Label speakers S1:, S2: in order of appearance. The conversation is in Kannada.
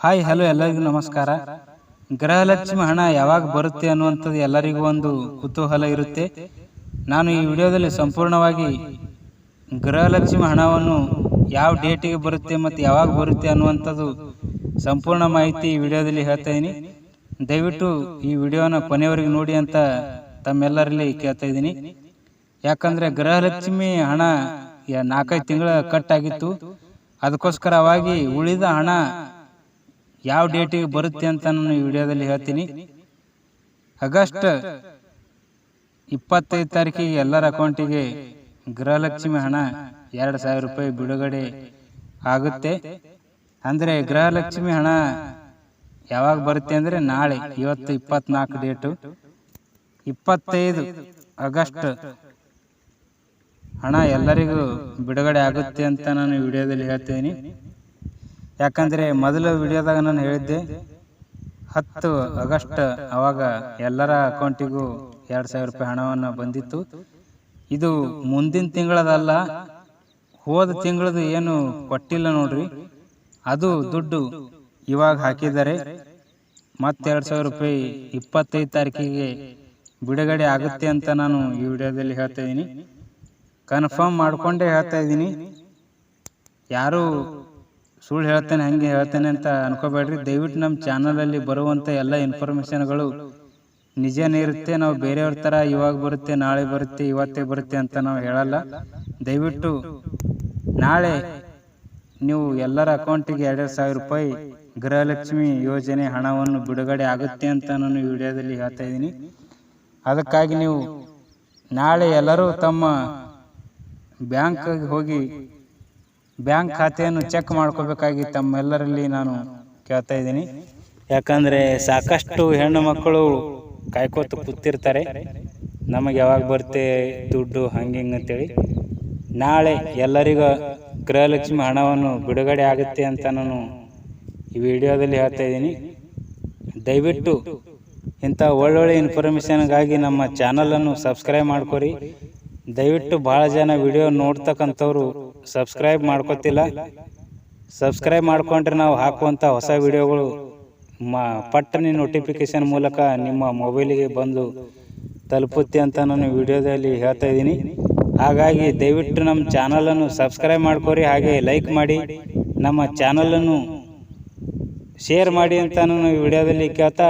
S1: ಹಾಯ್ ಹಲೋ ಎಲ್ಲರಿಗೂ ನಮಸ್ಕಾರ. ಗೃಹಲಕ್ಷ್ಮಿ ಹಣ ಯಾವಾಗ ಬರುತ್ತೆ ಅನ್ನುವಂಥದ್ದು ಎಲ್ಲರಿಗೂ ಒಂದು ಕುತೂಹಲ ಇರುತ್ತೆ. ನಾನು ಈ ವಿಡಿಯೋದಲ್ಲಿ ಸಂಪೂರ್ಣವಾಗಿ ಗೃಹಲಕ್ಷ್ಮಿ ಹಣವನ್ನು ಯಾವ ಡೇಟಿಗೆ ಬರುತ್ತೆ ಮತ್ತು ಯಾವಾಗ ಬರುತ್ತೆ ಅನ್ನುವಂಥದ್ದು ಸಂಪೂರ್ಣ ಮಾಹಿತಿ ಈ ವಿಡಿಯೋದಲ್ಲಿ ಹೇಳ್ತಾ ಇದ್ದೀನಿ ದಯವಿಟ್ಟು ಈ ವಿಡಿಯೋನ ಕೊನೆಯವರೆಗೆ ನೋಡಿ ಅಂತ ತಮ್ಮೆಲ್ಲರಲ್ಲಿ ಕೇಳ್ತಾ ಇದ್ದೀನಿ ಯಾಕಂದರೆ ಗೃಹಲಕ್ಷ್ಮಿ ಹಣ ನಾಲ್ಕೈದು ತಿಂಗಳ ಕಟ್ ಆಗಿತ್ತು. ಅದಕ್ಕೋಸ್ಕರವಾಗಿ ಉಳಿದ ಹಣ ಯಾವ ಡೇಟಿಗೆ ಬರುತ್ತೆ ಅಂತ ನಾನು ವಿಡಿಯೋದಲ್ಲಿ ಹೇಳ್ತೀನಿ. ಆಗಸ್ಟ್ ಇಪ್ಪತ್ತೈದು ತಾರೀಕಿಗೆ ಎಲ್ಲರ ಅಕೌಂಟಿಗೆ ಗೃಹಲಕ್ಷ್ಮಿ ಹಣ ಎರಡು ಸಾವಿರ ರೂಪಾಯಿ ಬಿಡುಗಡೆ ಆಗುತ್ತೆ. ಅಂದರೆ ಗೃಹಲಕ್ಷ್ಮಿ ಹಣ ಯಾವಾಗ ಬರುತ್ತೆ ಅಂದರೆ ನಾಳೆ, ಇವತ್ತು ಇಪ್ಪತ್ನಾಲ್ಕು ಡೇಟು ಇಪ್ಪತ್ತೈದು ಆಗಸ್ಟ್ ಹಣ ಎಲ್ಲರಿಗೂ ಬಿಡುಗಡೆ ಆಗುತ್ತೆ ಅಂತ ನಾನು ವಿಡಿಯೋದಲ್ಲಿ ಹೇಳ್ತೀನಿ. ಯಾಕಂದರೆ ಮೊದಲ ವಿಡಿಯೋದಾಗ ನಾನು ಹೇಳಿದ್ದೆ, ಹತ್ತು ಆಗಸ್ಟ್ ಅವಾಗ ಎಲ್ಲರ ಅಕೌಂಟಿಗೂ ಎರಡು ಸಾವಿರ ರೂಪಾಯಿ ಹಣವನ್ನು ಬಂದಿತ್ತು. ಇದು ಮುಂದಿನ ತಿಂಗಳದಲ್ಲ, ಹೋದ ತಿಂಗಳದು ಏನು ಕೊಟ್ಟಿಲ್ಲ ನೋಡ್ರಿ. ಅದು ದುಡ್ಡು ಇವಾಗ ಹಾಕಿದ್ದಾರೆ. ಮತ್ತೆ ಎರಡು ಸಾವಿರ ರೂಪಾಯಿ ಇಪ್ಪತ್ತೈದು ತಾರೀಕಿಗೆ ಬಿಡುಗಡೆ ಆಗುತ್ತೆ ಅಂತ ನಾನು ಈ ವಿಡಿಯೋದಲ್ಲಿ ಹೇಳ್ತಾ ಇದ್ದೀನಿ. ಕನ್ಫರ್ಮ್ ಮಾಡಿಕೊಂಡೇ ಹೇಳ್ತಾ ಇದ್ದೀನಿ. ಯಾರು ಸುಳ್ಳು ಹೇಳ್ತೇನೆ, ಹಂಗೆ ಹೇಳ್ತೇನೆ ಅಂತ ಅನ್ಕೋಬೇಡ್ರಿ. ದಯವಿಟ್ಟು ನಮ್ಮ ಚಾನಲಲ್ಲಿ ಬರುವಂಥ ಎಲ್ಲ ಇನ್ಫಾರ್ಮೇಷನ್ಗಳು ನಿಜನೇ ಇರುತ್ತೆ, ನಾವು ಬೇರೆಯವ್ರ ಥರ ಇವಾಗ ಬರುತ್ತೆ, ನಾಳೆ ಬರುತ್ತೆ, ಇವತ್ತೇ ಬರುತ್ತೆ ಅಂತ ನಾವು ಹೇಳಲ್ಲ. ದಯವಿಟ್ಟು ನಾಳೆ ನೀವು ಎಲ್ಲರ ಅಕೌಂಟಿಗೆ ಎರಡೆರಡು ಸಾವಿರ ರೂಪಾಯಿ ಗೃಹಲಕ್ಷ್ಮಿ ಯೋಜನೆ ಹಣವನ್ನು ಬಿಡುಗಡೆ ಆಗುತ್ತೆ ಅಂತ ನಾನು ವಿಡಿಯೋದಲ್ಲಿ ಹೇಳ್ತಾ ಇದ್ದೀನಿ. ಅದಕ್ಕಾಗಿ ನೀವು ನಾಳೆ ಎಲ್ಲರೂ ತಮ್ಮ ಬ್ಯಾಂಕ್ಗೆ ಹೋಗಿ ಬ್ಯಾಂಕ್ ಖಾತೆಯನ್ನು ಚೆಕ್ ಮಾಡ್ಕೋಬೇಕಾಗಿ ತಮ್ಮೆಲ್ಲರಲ್ಲಿ ನಾನು ಕೇಳ್ತಾ ಇದ್ದೀನಿ. ಯಾಕಂದರೆ ಸಾಕಷ್ಟು ಹೆಣ್ಣು ಮಕ್ಕಳು ಕಾಯ್ಕೋತ ಕೂತಿರ್ತಾರೆ. ನಮಗೆ ಯಾವಾಗ ಬರುತ್ತೆ ದುಡ್ಡು ಹಂಗೆ ಹಿಂಗೆ ಅಂತೇಳಿ. ನಾಳೆ ಎಲ್ಲರಿಗೂ ಗೃಹಲಕ್ಷ್ಮಿ ಹಣವನ್ನು ಬಿಡುಗಡೆ ಆಗುತ್ತೆ ಅಂತ ನಾನು ಈ ವಿಡಿಯೋದಲ್ಲಿ ಹೇಳ್ತಾ ಇದ್ದೀನಿ. ದಯವಿಟ್ಟು ಇಂಥ ಒಳ್ಳೊಳ್ಳೆ ಇನ್ಫಾರ್ಮೇಷನ್ಗಾಗಿ ನಮ್ಮ ಚಾನಲನ್ನು ಸಬ್ಸ್ಕ್ರೈಬ್ ಮಾಡ್ಕೊರಿ. ದಯವಿಟ್ಟು ಭಾಳ ಜನ ವಿಡಿಯೋ ನೋಡ್ತಕ್ಕಂಥವ್ರು ಸಬ್ಸ್ಕ್ರೈಬ್ ಮಾಡ್ಕೊತಿಲ್ಲ. ಸಬ್ಸ್ಕ್ರೈಬ್ ಮಾಡ್ಕೊಂಡ್ರೆ ನಾವು ಹಾಕುವಂಥ ಹೊಸ ವಿಡಿಯೋಗಳು ಮ ಪಟ್ಟನೆ ನೋಟಿಫಿಕೇಶನ್ ಮೂಲಕ ನಿಮ್ಮ ಮೊಬೈಲಿಗೆ ಬಂದು ತಲುಪುತ್ತೆ ಅಂತ ನಾನು ವಿಡಿಯೋದಲ್ಲಿ ಹೇಳ್ತಾ ಇದ್ದೀನಿ. ಹಾಗಾಗಿ ದಯವಿಟ್ಟು ನಮ್ಮ ಚಾನಲನ್ನು ಸಬ್ಸ್ಕ್ರೈಬ್ ಮಾಡ್ಕೊರಿ, ಹಾಗೆ ಲೈಕ್ ಮಾಡಿ, ನಮ್ಮ ಚಾನಲನ್ನು ಶೇರ್ ಮಾಡಿ ಅಂತ ನಾನು ವಿಡಿಯೋದಲ್ಲಿ ಕೇಳ್ತಾ